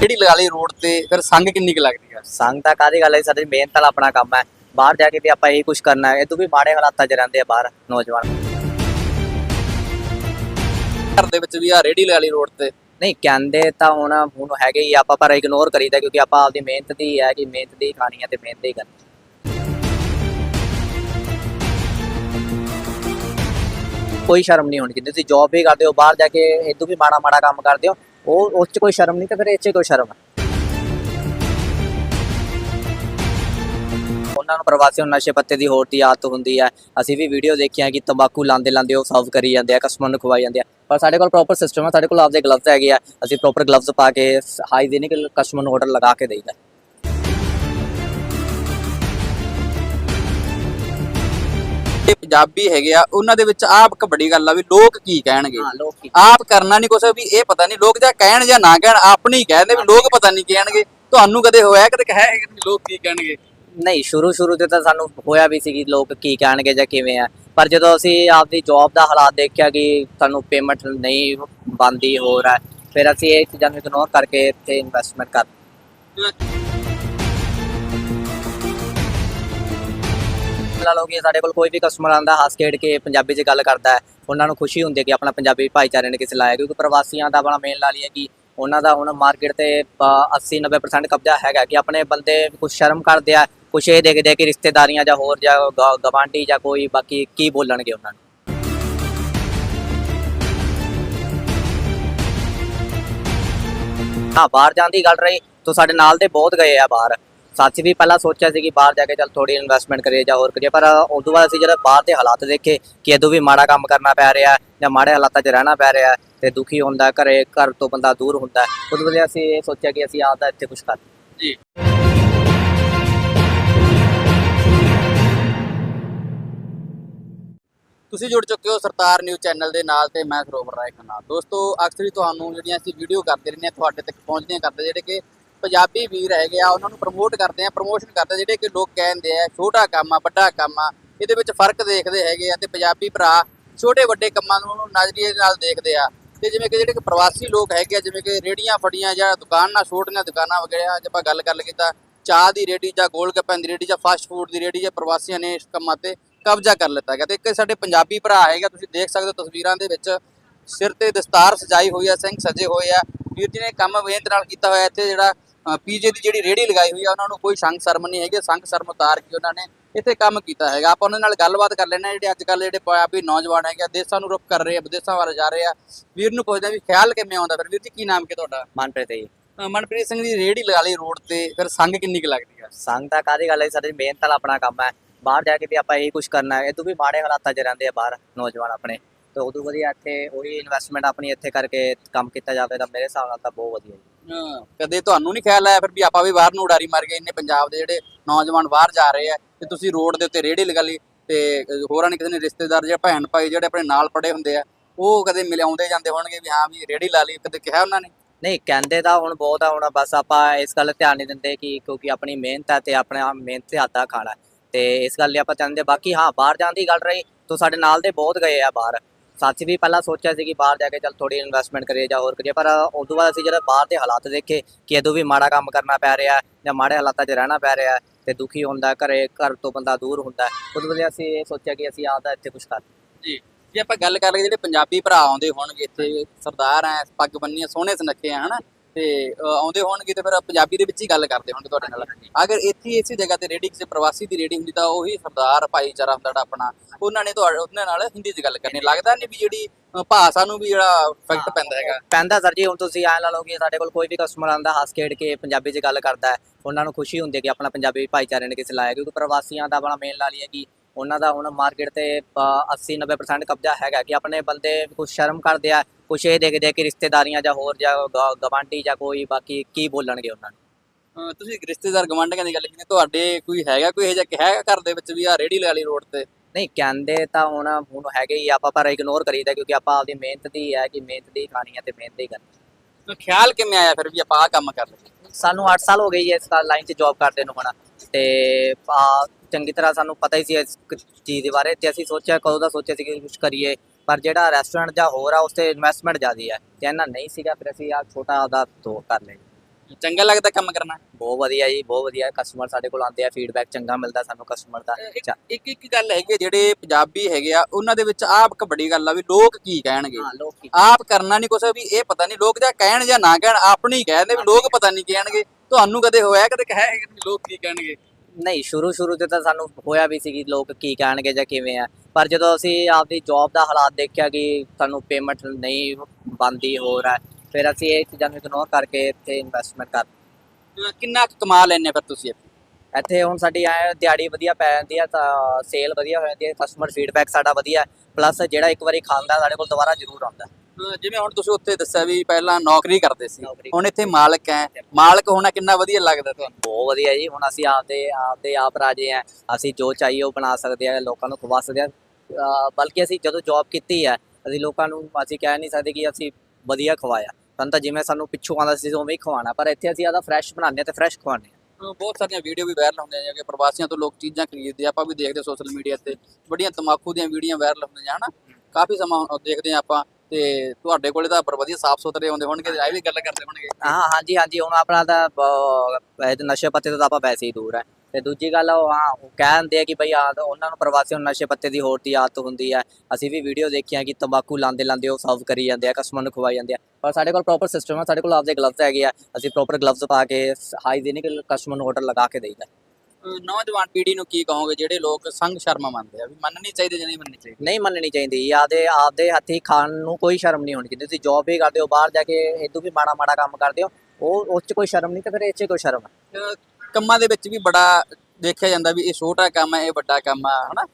ਜਿਹੜੀ ਲਗਾ ਲਈ ਰੋਡ ਤੇ? ਫਿਰ ਸੰਗ ਕਿੰਨੀ ਕੁ ਲੱਗਦੀ ਆ? ਸੰਗ ਤਾਂ ਕਾਦੀ ਗੱਲ ਹੈ ਸਾਡੀ ਮਿਹਨਤ ਵਾਲਾ ਆਪਣਾ ਕੰਮ ਹੈ ਬਾਹਰ ਜਾ ਕੇ ਵੀ ਆਪਾਂ ਇਹੀ ਕੁਝ ਕਰਨਾ ਹੈ। ਇਹ ਤੋਂ ਵੀ ਮਾੜੇ ਹਾਲਾਤਾਂ 'ਚ ਰਹਿੰਦੇ ਆ ਬਾਹਰ ਨੌਜਵਾਨ। ਘਰ ਦੇ ਵਿੱਚ ਵੀ ਆ ਰੇੜੀ ਲਗਾ ਲਈ ਰੋਡ ਤੇ? ਨਹੀਂ ਕਹਿੰਦੇ ਤਾਂ ਹੁਣ ਹੁਣ ਹੈਗੇ ਹੀ ਆ, ਆਪਾਂ ਪਰ ਇਗਨੋਰ ਕਰੀਦਾ ਕਿਉਂਕਿ ਆਪਾਂ ਆਪਦੀ ਮਿਹਨਤ ਦੀ ਹੈ ਕਿ ਮਿਹਨਤ ਦੀ ਖਾਣੀ ਹੈ ਤੇ ਮਿਹਨਤ ਹੀ ਕਰਨੀ ਕੋਈ ਸ਼ਰਮ ਨਹੀਂ ਹੋਣੀ ਚਾਹੀਦੀ ਤੁਸੀਂ ਜੌਬ ਵੀ ਕਰਦੇ ਹੋ ਬਾਹਰ ਜਾ ਕੇ ਇਦੋਂ ਵੀ ਮਾੜਾ ਮਾੜਾ ਕੰਮ ਕਰਦੇ ਹੋ। ਉਹ ਉਸ 'ਚ ਕੋਈ ਸ਼ਰਮ ਨਹੀਂ ਤੇ ਫਿਰ ਇਹ 'ਚ ਕੋਈ ਸ਼ਰਮ ਹੈ ਉਹਨਾਂ ਨੂੰ ਪ੍ਰਵਾਸੀਆਂ ਨੂੰ ਨਸ਼ੇ ਪੱਤੇ ਦੀ ਹੋਰ ਦੀ ਆਦਤ ਹੁੰਦੀ ਹੈ ਅਸੀਂ ਵੀ ਵੀਡੀਓ ਦੇਖੀਆਂ ਕਿ ਤੰਬਾਕੂ ਲਾਉਂਦੇ ਲਾਉਂਦੇ ਉਹ ਸਰਵ ਕਰੀ ਜਾਂਦੇ ਆ ਕਸਟਮਰ ਨੂੰ ਖਵਾਈ ਜਾਂਦੇ ਆ। ਪਰ ਸਾਡੇ ਕੋਲ ਪ੍ਰੋਪਰ ਸਿਸਟਮ ਹੈ ਸਾਡੇ ਕੋਲ ਆਪਦੇ ਗਲਵਜ਼ ਹੈਗੇ ਆ। ਅਸੀਂ ਪ੍ਰੋਪਰ ਗਲਵਜ਼ ਪਾ ਕੇ ਹਾਈਜੀਨਿਕ ਕਸਟਮਰ ਨੂੰ ਆਰਡਰ ਲਗਾ ਕੇ ਦੇਈਦਾ। ਇਹ ਪੰਜਾਬੀ ਹੈਗੇ ਆ ਉਹਨਾਂ ਦੇ ਵਿੱਚ ਆਪ ਇੱਕ ਵੱਡੀ ਗੱਲ ਆ ਵੀ ਲੋਕ ਕੀ ਕਹਿਣਗੇ। ਆਪ ਕਰਨਾ ਨਹੀਂ ਕੁਛ ਵੀ ਇਹ ਪਤਾ ਨਹੀਂ ਲੋਕ ਜਾਂ ਕਹਿਣ ਜਾਂ ਨਾ ਕਹਿਣ ਆਪਣੇ ਹੀ ਕਹਿੰਦੇ ਵੀ ਲੋਕ ਪਤਾ ਨਹੀਂ ਕਹਿਣਗੇ। ਤੁਹਾਨੂੰ ਕਦੇ ਹੋਇਆ ਕਦੇ ਕਹੇ ਲੋਕ ਕੀ ਕਹਿਣਗੇ? ਨਹੀਂ ਸ਼ੁਰੂ ਸ਼ੁਰੂ ਤੇ ਤਾਂ ਸਾਨੂੰ ਹੋਇਆ ਵੀ ਸੀ ਕਿ ਲੋਕ ਕੀ ਕਹਿਣਗੇ ਜਾਂ ਕਿਵੇਂ ਆ। ਪਰ ਜਦੋਂ ਅਸੀਂ ਆਪਦੀ ਜੌਬ ਦਾ ਹਾਲਾਤ ਦੇਖਿਆ ਕਿ ਸਾਨੂੰ ਪੇਮੈਂਟ ਨਹੀਂ ਬੰਦੀ ਹੋ ਰਿਹਾ ਫਿਰ ਅਸੀਂ ਇਹ ਚੀਜ਼ਾਂ ਨੂੰ ਇਗਨੋਰ ਕਰਕੇ ਇੱਥੇ ਇਨਵੈਸਟਮੈਂਟ ਕਰ ਲਾ ਲਓ ਕਿ ਸਾਡੇ ਕੋਲ ਕੋਈ ਵੀ ਕਸਟਮਰ ਆਂਦਾ ਹੱਸ ਖੇਡ ਕੇ ਪੰਜਾਬੀ 'ਚ ਗੱਲ ਕਰਦਾ ਹੈ, ਉਹਨਾਂ ਨੂੰ ਖੁਸ਼ੀ ਹੁੰਦੀ ਹੈ ਕਿ ਆਪਣਾ ਪੰਜਾਬੀ ਭਾਈਚਾਰੇ ਨੇ ਕਿਸੇ ਲਾਇਆ, ਕਿਉਂਕਿ ਪ੍ਰਵਾਸੀਆਂ ਦਾ ਆਪਣਾ ਮੇਨ ਲਾ ਲਈਏ ਕਿ ਉਹਨਾਂ ਦਾ ਹੁਣ ਮਾਰਕੀਟ ਤੇ 80 90% ਕਬਜ਼ਾ ਹੈਗਾ ਕਿ ਆਪਣੇ ਬੰਦੇ ਕੁਝ ਸ਼ਰਮ ਕਰਦੇ ਆ, ਕੁਛ ਇਹ ਦੇਖਦੇ ਆ ਕਿ ਰਿਸ਼ਤੇਦਾਰੀਆਂ ਜਾਂ ਹੋਰ ਜਾਂ ਗਵਾਂਢੀ ਜਾਂ ਕੋਈ, ਬਾਕੀ ਕੀ ਬੋਲਣਗੇ ਉਹਨਾਂ ਨੂੰ? ਹਾਂ, ਬਾਹਰ ਜਾਣ ਦੀ ਗੱਲ ਰਹੀ, ਤਾਂ ਸਾਡੇ ਨਾਲ ਦੇ ਬਹੁਤ ਗਏ ਆ ਬਾਹਰ। ਸਾਥੀ ਵੀ ਪਹਿਲਾਂ ਸੋਚਿਆ ਸੀ ਕਿ ਬਾਹਰ ਜਾ ਕੇ ਚੱਲ ਥੋੜੀ ਇਨਵੈਸਟਮੈਂਟ ਕਰੀਏ ਜਾਂ ਹੋਰ ਕਰੀਏ, ਪਰ ਉਦੋਂ ਬਾਅਦ ਅਸੀਂ ਜਦੋਂ ਬਾਹਰ ਦੇ ਹਾਲਾਤ ਦੇਖੇ ਕਿ ਇਦੋਂ ਵੀ ਮਾੜਾ ਕੰਮ ਕਰਨਾ ਪੈ ਰਿਹਾ ਜਾਂ ਮਾੜੇ ਹਾਲਾਤਾਂ 'ਚ ਰਹਿਣਾ ਪੈ ਰਿਹਾ ਤੇ ਦੁਖੀ ਹੁੰਦਾ ਘਰੇ, ਘਰ ਤੋਂ ਬੰਦਾ ਦੂਰ ਹੁੰਦਾ ਉਦੋਂ ਵੇਲੇ ਅਸੀਂ ਇਹ ਸੋਚਿਆ ਕਿ ਅਸੀਂ ਆਪਦਾ ਇੱਥੇ ਕੁਝ ਕਰ ਜੀ। ਤੁਸੀਂ ਜੁੜ ਚੁੱਕੇ ਹੋ ਸਰਤਾਰ ਨਿਊਜ਼ ਚੈਨਲ ਦੇ ਨਾਲ ਤੇ ਮੈਂ ਸਰੋਵਰ ਰਾਏ ਖੰਨਾ। ਦੋਸਤੋ, ਅਕਸਰ ਹੀ ਤੁਹਾਨੂੰ ਜਿਹੜੀਆਂ ਅਸੀਂ ਵੀਡੀਓ ਕਰਦੇ ਰਹਿੰਦੇ ਹਾਂ, ਤੁਹਾਡੇ ਤੱਕ ਪਹੁੰਚਦੀਆਂ ਕਰਦੇ ਜਿਹੜੇ ਕਿ ਪੰਜਾਬੀ ਵੀਰ ਹੈਗੇ ਆ ਉਹਨਾਂ ਨੂੰ ਪ੍ਰਮੋਟ ਕਰਦੇ ਆ ਪ੍ਰਮੋਸ਼ਨ ਕਰਦੇ ਜਿਹੜੇ ਕਿ ਲੋਕ ਕਹਿੰਦੇ ਆ, ਛੋਟਾ ਕੰਮ ਆ, ਵੱਡਾ ਕੰਮ ਆ, ਇਹਦੇ ਵਿੱਚ ਫ਼ਰਕ ਦੇਖਦੇ ਹੈਗੇ ਆ ਤੇ ਪੰਜਾਬੀ ਭਰਾ ਛੋਟੇ ਵੱਡੇ ਕੰਮਾਂ ਨੂੰ ਨਜ਼ਰੀਏ ਨਾਲ ਦੇਖਦੇ ਆ। ਤੇ ਜਿਵੇਂ ਕਿ ਜਿਹੜੇ ਕਿ ਪ੍ਰਵਾਸੀ ਲੋਕ ਹੈਗੇ ਆ, ਜਿਵੇਂ ਕਿ ਰੇੜੀਆਂ ਫੜੀਆਂ ਜਾਂ ਦੁਕਾਨਾਂ, ਛੋਟੀਆਂ ਦੁਕਾਨਾਂ ਵਗੈਰਾ, ਜੇ ਆਪਾਂ ਗੱਲ ਕਰ ਲਈਏ ਤਾਂ ਚਾਹ ਦੀ ਰੇੜੀ ਜਾਂ ਗੋਲ ਗੱਪਿਆਂ ਦੀ ਰੇੜੀ ਜਾਂ ਫਾਸਟ ਫੂਡ ਦੀ ਰੇੜੀ ਜਾਂ ਪ੍ਰਵਾਸੀਆਂ ਨੇ ਇਸ ਕੰਮਾਂ ਤੇ ਕਬਜ਼ਾ ਕਰ ਲਿੱਤਾ ਗਿਆ ਤੇ ਇੱਕ ਸਾਡੇ ਪੰਜਾਬੀ ਭਰਾ ਹੈਗਾ ਤੁਸੀਂ ਦੇਖ ਸਕਦੇ ਹੋ ਤਸਵੀਰਾਂ ਦੇ ਵਿੱਚ ਸਿਰ ਤੇ ਦਸਤਾਰ ਸਜਾਈ ਹੋਈ ਆ, ਸਿੰਘ ਸਜੇ ਹੋਏ ਆ। ਵੀਰ ਜੀ ਨੇ ਕੰਮ ਮਿਹਨਤ ਨਾਲ ਕੀਤਾ ਹੋਇਆ ਇੱਥੇ ਜਿਹੜਾ ਪੀਜੇ ਦੀ ਜਿਹੜੀ ਰੇੜੀ ਲਗਾਈ ਹੋਈ ਆ ਉਹਨਾਂ ਨੂੰ ਕੋਈ ਸੰਗ ਸ਼ਰਮ ਨਹੀਂ ਹੈਗੀ ਸੰਗ ਸ਼ਰਮ ਉਤਾਰ ਕੇ ਉਹਨਾਂ ਨੇ ਇੱਥੇ ਕੰਮ ਕੀਤਾ ਹੈਗਾ। ਆਪਾਂ ਉਹਨਾਂ ਨਾਲ ਗੱਲਬਾਤ ਕਰ ਲੈਣਾ ਜਿਹੜੇ ਅੱਜ ਕੱਲ੍ਹ ਜਿਹੜੇ ਪੰਜਾਬੀ ਨੌਜਵਾਨ ਹੈਗੇ ਆ, ਦੇਸ਼ਾਂ ਨੂੰ ਰੁਖ ਕਰ ਰਹੇ ਆ ਵਿਦੇਸ਼ਾਂ ਵੱਲ ਜਾ ਰਹੇ ਆ। ਵੀਰ ਨੂੰ ਪੁੱਛਦੇ ਆ ਵੀ ਖਿਆਲ ਕਿਵੇਂ ਆਉਂਦਾ? ਫਿਰ ਵੀਰ ਜੀ ਕੀ ਨਾਮ ਕੀ ਤੁਹਾਡਾ? ਮਨਪ੍ਰੀਤ ਜੀ। ਮਨਪ੍ਰੀਤ ਸਿੰਘ ਦੀ ਰੇੜੀ ਲਗਾ ਲਈ ਰੋਡ ਤੇ ਫਿਰ ਸੰਗ ਕਿੰਨੀ ਕੁ ਲੱਗਦੀ ਆ? ਸੰਗ ਤਾਂ ਕਾਦੀ ਗੱਲ ਹੈ ਸਾਡੀ ਮਿਹਨਤ ਵਾਲਾ ਆਪਣਾ ਕੰਮ ਹੈ। ਬਾਹਰ ਜਾ ਕੇ ਵੀ ਆਪਾਂ ਇਹੀ ਕੁਝ ਕਰਨਾ ਹੈ। ਇਹ ਤੋਂ ਵੀ ਮਾੜੇ ਹਾਲਾਤਾਂ 'ਚ ਰਹਿੰਦੇ ਆ ਬਾਹਰ ਨੌਜਵਾਨ ਆਪਣੇ। ਤੇ ਉਦੋਂ ਵਧੀਆ ਇੱਥੇ ਉਹੀ ਇਨਵੈਸਟਮੈਂਟ ਆਪਣੀ ਇੱਥੇ ਕਰਕੇ ਕੰਮ ਕੀਤਾ ਜਾਵੇ ਤਾਂ ਮੇਰੇ ਹਿਸਾਬ ਨਾਲ ਤਾਂ ਬਹੁਤ ਵਧੀਆ ਜੀ। ਕਦੇ ਤੁਹਾਨੂੰ ਨਹੀਂ ਖਿਆਲ ਆਇਆ ਫਿਰ ਵੀ ਆਪਾਂ ਵੀ ਬਾਹਰ ਨੂੰ ਉਡਾਰੀ ਮਾਰ ਗਏ ਇੰਨੇ ਪੰਜਾਬ ਦੇ ਜਿਹੜੇ ਨੌਜਵਾਨ ਬਾਹਰ ਜਾ ਰਹੇ ਆ ਤੇ ਤੁਸੀਂ ਰੋਡ ਦੇ ਉੱਤੇ ਰੇੜੀ ਲਗਾ ਲਈ ਤੇ ਹੋਰਾਂ ਨੇ ਕਿਸੇ ਨੇ ਰਿਸ਼ਤੇਦਾਰ ਜਾਂ ਭੈਣ ਭਾਈ ਜਿਹੜੇ ਆਪਣੇ ਨਾਲ ਪੜੇ ਹੁੰਦੇ ਆ, ਉਹ ਕਦੇ ਮਿਲਾਉਂਦੇ ਜਾਂਦੇ ਹੋਣਗੇ ਵੀ ਹਾਂ ਵੀ ਰੇੜੀ ਲਾ ਲਈ, ਕਦੇ ਕਿਹਾ ਉਹਨਾਂ ਨੇ? ਨਹੀਂ, ਕਹਿੰਦੇ ਤਾਂ ਹੁਣ ਬਹੁਤ ਆ, ਹੁਣ ਬਸ ਆਪਾਂ ਇਸ ਗੱਲ ਧਿਆਨ ਨਹੀਂ ਦਿੰਦੇ ਕਿ ਕਿਉਂਕਿ ਆਪਣੀ ਮਿਹਨਤ ਹੈ ਤੇ ਆਪਣੇ ਮਿਹਨਤ ਤੇ ਹੱਥ ਦਾ ਖਾਣਾ ਤੇ ਇਸ ਗੱਲ ਲਈ ਆਪਾਂ ਚਾਹੁੰਦੇ ਬਾਕੀ ਹਾਂ, ਬਾਹਰ ਜਾਣ ਦੀ ਗੱਲ ਰਹੀ, ਤਾਂ ਸਾਡੇ ਨਾਲ ਦੇ ਬਹੁਤ ਗਏ ਆ ਬਾਹਰ। ਸਾਥੀ ਵੀ ਪਹਿਲਾਂ ਸੋਚਿਆ ਸੀ ਕਿ ਬਾਹਰ ਜਾ ਕੇ ਚੱਲ ਥੋੜੀ ਇਨਵੈਸਟਮੈਂਟ ਕਰੀਏ ਜਾਂ ਹੋਰ ਕਰੀਏ, ਪਰ ਉਦੋਂ ਬਾਅਦ ਅਸੀਂ ਜਦੋਂ ਬਾਹਰ ਦੇ ਹਾਲਾਤ ਦੇਖੇ ਕਿ ਇਦੋਂ ਵੀ ਮਾੜਾ ਕੰਮ ਕਰਨਾ ਪੈ ਰਿਹਾ ਜਾਂ ਮਾੜੇ ਹਾਲਾਤਾਂ 'ਚ ਰਹਿਣਾ ਪੈ ਰਿਹਾ ਤੇ ਦੁਖੀ ਹੁੰਦਾ ਘਰੇ ਘਰ ਤੋਂ ਬੰਦਾ ਦੂਰ ਹੁੰਦਾ ਉਦੋਂ ਵੇਲੇ ਅਸੀਂ ਇਹ ਸੋਚਿਆ ਕਿ ਅਸੀਂ ਆਪਦਾ ਇੱਥੇ ਕੁਝ ਕਰ ਜੀ, ਜੇ ਆਪਾਂ ਗੱਲ ਕਰ ਲਈਏ ਜਿਹੜੇ ਪੰਜਾਬੀ ਭਰਾ ਆਉਂਦੇ ਹੋਣਗੇ ਇੱਥੇ, ਸਰਦਾਰ ਆ ਪੱਗ ਬੰਨੀ ਸੋਹਣੇ ਸੁਨੱਖੇ ਆ ਹਨਾ? ਤੇ ਆਉਂਦੇ ਹੋਣਗੇ ਤੇ ਫਿਰ ਪੰਜਾਬੀ ਦੇ ਵਿੱਚ ਹੀ ਗੱਲ ਕਰਦੇ ਹੋਣਗੇ ਤੁਹਾਡੇ ਨਾਲ। ਅਗਰ ਇੱਥੇ ਇਸੇ ਜਗ੍ਹਾ ਤੇ ਰੇੜੀ ਕਿਸੇ ਪ੍ਰਵਾਸੀ ਦੀ ਰੇੜੀ ਹੁੰਦੀ ਤਾਂ ਉਹੀ ਸਰਦਾਰ ਭਾਈਚਾਰਾ ਹੁੰਦਾ ਆਪਣਾ ਉਹਨਾਂ ਨੇ ਤੁਹਾਡੇ ਉਹਨਾਂ ਨਾਲ ਹਿੰਦੀ 'ਚ ਗੱਲ ਕਰਨੀ। ਲੱਗਦਾ ਨਹੀਂ ਵੀ ਜਿਹੜੀ ਭਾਸ਼ਾ ਨੂੰ ਵੀ ਜਿਹੜਾ ਇਫੈਕਟ ਪੈਂਦਾ ਹੈਗਾ। ਪੈਂਦਾ ਸਰ ਜੀ ਹੁਣ ਤੁਸੀਂ ਐਂ ਲਾ ਲਓ ਕਿ ਸਾਡੇ ਕੋਲ ਕੋਈ ਵੀ ਕਸਟਮਰ ਆਂਦਾ ਹੱਸ ਖੇਡ ਕੇ ਪੰਜਾਬੀ 'ਚ ਗੱਲ ਕਰਦਾ ਹੈ ਉਹਨਾਂ ਨੂੰ ਖੁਸ਼ੀ ਹੁੰਦੀ ਹੈ ਕਿ ਆਪਣਾ ਪੰਜਾਬੀ ਭਾਈਚਾਰੇ ਨੇ ਕਿਸੇ ਲਾਇਆ ਕਿਉਂਕਿ ਪ੍ਰਵਾਸੀਆਂ ਦਾ ਆਪਣਾ ਮੇਨ ਲਾ ਲਈਏ ਕਿ ਉਹਨਾਂ ਦਾ ਹੁਣ ਮਾਰਕੀਟ ਤੇ 80 90% ਕਬਜ਼ਾ ਹੈਗਾ ਕਿ ਆਪਣੇ ਬੰਦੇ ਕੁਝ ਸ਼ਰਮ ਕਰਦੇ ਆ ਕੁਛ ਇਹ ਦੇਖਦੇ ਆ ਕਿ ਰਿਸ਼ਤੇਦਾਰੀਆਂ ਜਾਂ ਹੋਰ ਜਾਂ ਗਵਾਂਢੀ ਜਾਂ ਕੋਈ ਬਾਕੀ ਕੀ ਬੋਲਣਗੇ ਉਹਨਾਂ ਨੂੰ? ਤੁਸੀਂ ਰਿਸ਼ਤੇਦਾਰ ਗਵਾਂਢੀਆਂ ਦੀ ਗੱਲ ਕੀਤੀ ਤੁਹਾਡੇ ਕੋਈ ਹੈਗਾ ਕੋਈ ਇਹੋ ਜਿਹਾ ਕਿ ਹੈਗਾ ਘਰ ਦੇ ਵਿੱਚ ਵੀ ਆ ਰੇੜੀ ਲਈ ਰੋਡ ਤੇ? ਨਹੀਂ ਕਹਿੰਦੇ ਤਾਂ ਹੁਣ ਹੁਣ ਹੈਗੇ ਹੀ ਆ, ਆਪਾਂ ਪਰ ਇਗਨੋਰ ਕਰੀਦਾ ਕਿਉਂਕਿ ਆਪਾਂ ਆਪਦੀ ਮਿਹਨਤ ਦੀ ਹੈ ਕਿ ਮਿਹਨਤ ਦੀ ਖਾਣੀ ਹੈ ਤੇ ਮਿਹਨਤ ਹੀ। ਕਰਨੀ ਤਾਂ ਖਿਆਲ ਕਿਵੇਂ ਆਇਆ ਫਿਰ ਵੀ ਆਪਾਂ ਆਹ ਕੰਮ ਕਰ ਲਈਏ? ਸਾਨੂੰ 8 ਸਾਲ ਹੋ ਗਏ ਇਸ ਲਾਈਨ 'ਚ ਜੌਬ ਕਰਦੇ ਨੂੰ ਹੁਣ। ਤੇ, ਆ, ਚੰਗੀ ਤਰ੍ਹਾਂ ਸਾਨੂੰ ਪਤਾ ਹੀ ਸੀ ਇਸ ਕ- ਚੀਜ਼ ਦੇ ਬਾਰੇ ਤੇ ਅਸੀਂ ਸੋਚਿਆ, ਕਦੋਂ ਦਾ ਸੋਚਿਆ ਸੀ ਕਿ ਕੁਝ ਕਰੀਏ। ਪਰ ਜਿਹੜਾ ਰੈਸਟੋਰੈਂਟ ਜਾਂ ਹੋਰ ਆ, ਉਸ ਤੇ ਇਨਵੈਸਟਮੈਂਟ ਜ਼ਿਆਦੀ ਹੈ। ਤੇ ਇਹਨਾਂ ਨਹੀਂ ਸੀਗਾ, ਫਿਰ ਅਸੀਂ ਆ ਛੋਟਾ ਉਹਦਾ ਦੋ ਕਰ ਲਿਆ। ਚੰਗਾ ਲੱਗਦਾ ਕੰਮ ਕਰਨਾ? ਬਹੁਤ ਵਧੀਆ ਜੀ ਬਹੁਤ ਵਧੀਆ। ਕਸਟਮਰ ਸਾਡੇ ਕੋਲ ਆਉਂਦੇ ਆ ਫੀਡਬੈਕ ਚੰਗਾ ਮਿਲਦਾ ਸਾਨੂੰ ਕਸਟਮਰ ਦਾ। ਚਾ- ਇੱਕ ਇੱਕ ਗੱਲ ਹੈਗੀ ਹੈ, ਜਿਹੜੇ ਪੰਜਾਬੀ ਹੈਗੇ ਆ ਉਹਨਾਂ ਦੇ ਵਿੱਚ ਆਪ ਇੱਕ ਵੱਡੀ ਗੱਲ ਆ ਵੀ ਲੋਕ ਕੀ ਕਹਿਣਗੇ? ਹਾਂ ਲੋਕ ਆਪ ਕਰਨਾ ਨਹੀਂ ਕੁਛ ਵੀ ਇਹ ਪਤਾ ਨਹੀਂ ਲੋਕ ਜਾਂ ਕਹਿਣ ਜਾਂ ਨਾ ਕਹਿਣ ਆਪਣੀ ਕਹਿੰਦੇ ਵੀ ਲੋਕ ਪਤਾ ਨਹੀਂ ਕਹਿਣਗੇ। ਤੁਹਾਨੂੰ ਕਦੇ ਹੋਇਆ ਕਦੇ ਕਹੇ ਲੋਕ ਕੀ ਕਹਿਣਗੇ? ਨਹੀਂ ਸ਼ੁਰੂ ਸ਼ੁਰੂ ਤੇ ਤਾਂ ਸਾਨੂੰ ਹੋਇਆ ਵੀ ਸੀ ਕਿ ਲੋਕ ਕੀ ਕਹਿਣਗੇ ਜਾਂ ਕਿਵੇਂ ਆ। ਪਰ ਜਦੋਂ ਅਸੀਂ ਆਪਦੀ ਜੌਬ ਦਾ ਹਾਲਾਤ ਦੇਖਿਆ ਕਿ ਸਾਨੂੰ ਪੇਮੈਂਟ ਨਹੀਂ ਬੰਦੀ ਹੋ ਰਿਹਾ ਫਿਰ ਅਸੀਂ ਇਹ ਚੀਜ਼ਾਂ ਨੂੰ ਇਗਨੋਰ ਕਰਕੇ ਇੱਥੇ ਇਨਵੈਸਟਮੈਂਟ ਕਰ ਅਹ ਕਿੰਨਾ ਕੁ ਕਮਾ ਲੈਣੇ ਫਿਰ ਤੁਸੀਂ ਇੱਥੇ? ਇੱਥੇ ਹੁਣ ਸਾਡੀ ਐ ਦਿਹਾੜੀ ਵਧੀਆ ਪੈ ਜਾਂਦੀ ਆ ਤਾਂ ਸੇਲ ਵਧੀਆ ਹੋ ਜਾਂਦੀ ਹੈ ਕਸਟਮਰ ਫੀਡਬੈਕ ਸਾਡਾ ਵਧੀਆ ਪਲੱਸ ਜਿਹੜਾ ਇੱਕ ਵਾਰੀ ਖਾਂਦਾ ਸਾਡੇ ਕੋਲ ਦੁਬਾਰਾ ਜ਼ਰੂਰ ਆਉਂਦਾ। ਅਹ ਜਿਵੇਂ ਹੁਣ ਤੁਸੀਂ ਉੱਥੇ ਦੱਸਿਆ ਵੀ ਪਹਿਲਾਂ ਨੌਕਰੀ ਕਰਦੇ ਸੀ ਨੌਕਰੀ ਹੁਣ ਇੱਥੇ ਮਾਲਕ ਹੈ। ਮਾਲਕ। ਹੋਣਾ ਕਿੰਨਾ ਵਧੀਆ ਲੱਗਦਾ ਤੁਹਾਨੂੰ? ਬਹੁਤ ਵਧੀਆ ਜੀ ਹੁਣ ਅਸੀਂ ਆਪਦੇ ਆਪਦੇ ਆਪ ਰਾਜੇ ਆ ਅਸੀਂ ਜੋ ਚਾਹੀਏ ਉਹ ਬਣਾ ਸਕਦੇ ਆ ਲੋਕਾਂ ਨੂੰ ਖਵਾ ਸਕਦੇ ਆ ਅਹ ਬਲਕਿ ਅਸੀਂ ਜਦੋਂ ਜੌਬ ਕੀਤੀ ਹੈ ਅਸੀਂ ਲੋਕਾਂ ਨੂੰ ਅਸੀਂ ਕਹਿ ਨਹੀਂ ਸਕਦੇ ਕਿ ਅਸੀਂ ਵਧੀਆ ਖਵਾਇਆ। ਸਾਨੂੰ ਤਾਂ ਜਿਵੇਂ ਸਾਨੂੰ ਪਿੱਛੋਂ ਆਉਂਦਾ ਸੀ ਉਵੇਂ ਹੀ ਖਵਾਉਣਾ ਪਰ ਇੱਥੇ ਅਸੀਂ ਆਦਾ ਫਰੈਸ਼ ਬਣਾਉਂਦੇ ਤੇ ਫਰੈਸ਼ ਖਵਾਉਂਦੇ ਹਾਂ। ਬਹੁਤ ਸਾਰੀਆਂ ਵੀਡੀਓ ਵੀ ਵਾਇਰਲ ਹੁੰਦੀਆਂ ਕਿ ਪ੍ਰਵਾਸੀਆਂ ਤੋਂ ਲੋਕ ਚੀਜ਼ਾਂ ਖਰੀਦਦੇ ਆਪਾਂ ਵੀ ਦੇਖਦੇ ਸੋਸ਼ਲ ਮੀਡੀਆ ਤੇ ਬੜੀਆਂ ਤਮਾਕੂ ਦੀਆਂ ਵੀਡੀਓ ਵਾਇਰਲ ਹੁੰਦੀਆਂ ਹਨਾ? ਕਾਫੀ ਸਮਾਂ ਦੇਖਦੇ ਆ ਆਪਾਂ ਤੇ ਤੁਹਾਡੇ ਕੋਲੇ ਤਾਂ ਵਧੀਆ ਸਾਫ਼ ਸੁਥਰੇ ਆਉਂਦੇ ਹੋਣਗੇ ਇਹ ਵੀ ਗੱਲ ਕਰਦੇ ਹੋਣਗੇ। ਹਾਂ ਹਾਂਜੀ ਹਾਂਜੀ ਹੁਣ ਆਪਣਾ ਤਾਂ ਨਸ਼ੇ ਪੱਤੇ ਤੋਂ ਤਾਂ ਆਪਾਂ ਵੈਸੇ ਹੀ ਦੂਰ ਹੈ ਤੇ ਦੂਜੀ ਗੱਲ ਉਹ ਹਾਂ ਉਹ ਕਹਿ ਦਿੰਦੇ ਆ ਕਿ ਬਈ ਆ ਉਹਨਾਂ ਨੂੰ ਪ੍ਰਵਾਸੀਆਂ ਨੂੰ ਨਸ਼ੇ ਪੱਤੇ ਦੀ ਹੋਰ ਦੀ ਆਦਤ ਹੁੰਦੀ ਹੈ ਅਸੀਂ ਵੀ ਵੀਡੀਓ ਦੇਖੀਆਂ ਕਿ ਤੰਬਾਕੂ ਲਾਉਂਦੇ ਲਾਉਂਦੇ ਉਹ ਸਰਵ ਕਰੀ ਜਾਂਦੇ ਆ ਕਸਟਮਰ ਨੂੰ ਖਵਾਈ ਜਾਂਦੇ ਆ। ਪਰ ਸਾਡੇ ਕੋਲ ਪ੍ਰੋਪਰ ਸਿਸਟਮ ਹੈ ਸਾਡੇ ਕੋਲ ਆਪਦੇ ਗਲਵਜ਼ ਹੈਗੇ ਆ। ਅਸੀਂ ਪ੍ਰੋਪਰ ਗਲਵਜ਼ ਪਾ ਕੇ ਹਾਈਜੀਨਿਕ ਕਸਟਮਰ ਨੂੰ ਆਰਡਰ ਲਗਾ ਕੇ ਦੇਈਦਾ ਨੌਜਵਾਨ ਪੀੜ੍ਹੀ ਨੂੰ ਕੀ ਕਹੋਗੇ ਜਿਹੜੇ ਲੋਕ ਸੰਗ ਸ਼ਰਮਾ ਮੰਨਦੇ ਆ? ਵੀ ਮੰਨਣੀ ਚਾਹੀਦੀ ਜਾਂ ਨਹੀਂ ਮੰਨਣੀ ਚਾਹੀਦੀ? ਨਹੀਂ ਮੰਨਣੀ ਚਾਹੀਦੀ। ਆਪਦੇ ਆਪਦੇ ਹੱਥੀ ਖਾਣ ਨੂੰ ਕੋਈ ਸ਼ਰਮ ਨਹੀਂ ਹੋਣੀ ਚਾਹੀਦੀ। ਤੁਸੀਂ ਜੌਬ ਵੀ ਕਰਦੇ ਹੋ ਬਾਹਰ ਜਾ ਕੇ ਇਦੋਂ ਵੀ ਮਾੜਾ ਮਾੜਾ ਕੰਮ ਕਰਦੇ ਹੋ। ਉਹ ਉਸ 'ਚ ਕੋਈ ਸ਼ਰਮ ਨਹੀਂ ਤੇ ਫਿਰ ਇਹ 'ਚ ਕੋਈ ਸ਼ਰਮ ਹੈ ਕੰਮਾਂ ਦੇ ਵਿੱਚ ਵੀ ਬੜਾ ਦੇਖਿਆ ਜਾਂਦਾ ਵੀ ਇਹ ਛੋਟਾ ਕੰਮ ਹੈ ਇਹ ਵੱਡਾ ਕੰਮ ਆ ਹਨਾ?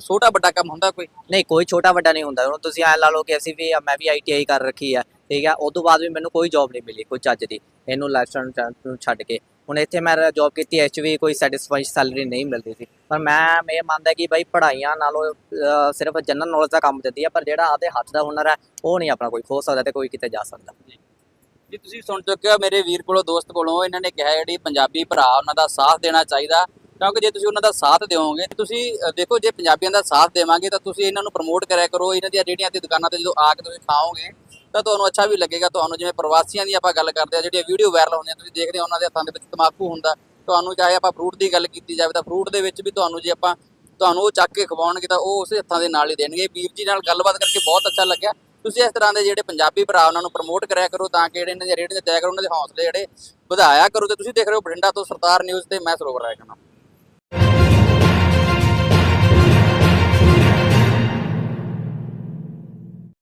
ਛੋਟਾ ਵੱਡਾ ਕੰਮ ਹੁੰਦਾ ਕੋਈ? ਨਹੀਂ ਕੋਈ ਛੋਟਾ ਵੱਡਾ ਨਹੀਂ ਹੁੰਦਾ। ਹੁਣ ਤੁਸੀਂ ਐ ਲਾ ਲਓ ਕਿ ਅਸੀਂ ਵੀ ਮੈਂ ਵੀ ਆਈਟੀਆਈ ਕਰ ਰੱਖੀ ਆ ਠੀਕ ਆ? ਉਸ ਤੋਂ ਬਾਅਦ ਵੀ ਮੈਨੂੰ ਕੋਈ ਜੌਬ ਨਹੀਂ ਮਿਲੀ ਕੋਈ ਚੱਜ ਦੀ। ਇਹਨੂੰ ਲਾਈਫਸਟਾਈਲ ਨੂੰ ਛੱਡ ਕੇ। ਹੁਣ ਇੱਥੇ ਮੈਂ ਜੌਬ ਕੀਤੀ ਐਚ ਵੀ ਕੋਈ ਸੈਟੀਸਫਾਈ ਸੈਲਰੀ ਨਹੀਂ ਮਿਲਦੀ ਸੀ। ਪਰ ਮੈਂ ਮੈਂ ਮੰਨਦਾ ਕਿ ਭਾਈ ਪੜ੍ਹਾਈਆਂ ਨਾਲੋਂ ਸਿਰਫ ਜਨਰਲ ਨੌਲੇਜ ਦਾ ਕੰਮ ਦਿੰਦੀ ਆ ਪਰ ਜਿਹੜਾ ਆਪਦੇ ਹੱਥ ਦਾ ਹੁਨਰ ਹੈ ਉਹ ਨਹੀਂ ਆਪਣਾ ਕੋਈ ਖੋ ਸਕਦਾ ਤੇ ਕੋਈ ਕਿਤੇ ਜਾ ਸਕਦਾ। ਜੀ, ਤੁਸੀਂ ਸੁਣ ਚੁੱਕੇ ਹੋ ਮੇਰੇ ਵੀਰ ਕੋਲੋਂ, ਦੋਸਤ ਕੋਲੋਂ, ਇਹਨਾਂ ਨੇ ਕਿਹਾ ਜਿਹੜੀ ਪੰਜਾਬੀ ਭਰਾ ਉਹਨਾਂ ਦਾ ਸਾਥ ਦੇਣਾ ਚਾਹੀਦਾ। ਕਿਉਂਕਿ ਜੇ ਤੁਸੀਂ ਉਹਨਾਂ ਦਾ ਸਾਥ ਦਿਓਗੇ, ਤੁਸੀਂ ਦੇਖੋ ਜੇ ਪੰਜਾਬੀਆਂ ਦਾ ਸਾਥ ਦੇਵਾਂਗੇ ਤਾਂ ਤੁਸੀਂ ਇਹਨਾਂ ਨੂੰ ਪ੍ਰਮੋਟ ਕਰਿਆ ਕਰੋ, ਇਹਨਾਂ ਦੀਆਂ ਰੇਹੜੀਆਂ ਤੇ ਦੁਕਾਨਾਂ ਤੇ ਜਦੋਂ ਆ ਕੇ ਤੁਸੀਂ ਖਾਓਗੇ, ਤਾਂ ਤੁਹਾਨੂੰ ਅੱਛਾ ਵੀ ਲੱਗੇਗਾ। ਤੁਹਾਨੂੰ ਜਿਵੇਂ ਪ੍ਰਵਾਸੀਆਂ ਦੀ ਆਪਾਂ ਗੱਲ ਕਰਦੇ ਆ ਜਿਹੜੀਆਂ ਵੀਡੀਓ ਵਾਇਰਲ ਹੁੰਦੀਆਂ, ਤੁਸੀਂ ਦੇਖਦੇ ਹੋ ਉਹਨਾਂ ਦੇ ਹੱਥਾਂ ਦੇ ਵਿੱਚ ਤਮਾਕੂ ਹੁੰਦਾ। ਤੁਹਾਨੂੰ ਚਾਹੇ ਆਪਾਂ ਫਰੂਟ ਦੀ ਗੱਲ ਕੀਤੀ ਜਾਵੇ ਤਾਂ ਫਰੂਟ ਦੇ ਵਿੱਚ ਵੀ ਤੁਹਾਨੂੰ ਜੇ ਆਪਾਂ, ਤੁਹਾਨੂੰ ਉਹ ਚੱਕ ਕੇ ਖਵਾਉਣਗੇ ਤਾਂ ਉਹ ਉਸੇ ਹੱਥਾਂ ਦੇ ਨਾਲ ਹੀ ਦੇਣਗੇ। ਵੀਰ ਜੀ ਨਾਲ ਗੱਲਬਾਤ ਕਰਕੇ ਬਹੁਤ ਅੱਛਾ ਲੱਗਿਆ। ਤੁਸੀਂ ਇਸ ਤਰ੍ਹਾਂ ਦੇ ਜਿਹੜੇ ਪੰਜਾਬੀ ਭਰਾ ਉਹਨਾਂ ਨੂੰ ਪ੍ਰਮੋਟ ਕਰਿਆ ਕਰੋ ਤਾਂ ਕਿ ਜਿਹੜੇ ਇਹਨਾਂ ਦੀਆਂ ਰੇਟਿੰਗ ਤੈਅ ਕਰੋ, ਉਹਨਾਂ ਦੇ ਹੌਸਲੇ ਜਿਹੜੇ ਵਧਾਇਆ ਕਰੋ ਤੇ ਤੁਸੀਂ ਦੇਖ ਰਹੇ ਹੋ ਬਠਿੰਡਾ ਤੋਂ ਸਰਦਾਰ ਨਿਊਜ਼ ਤੇ ਮੈਂ ਸਰੋਵਰ ਰਾਏ ਖੰਨਾ।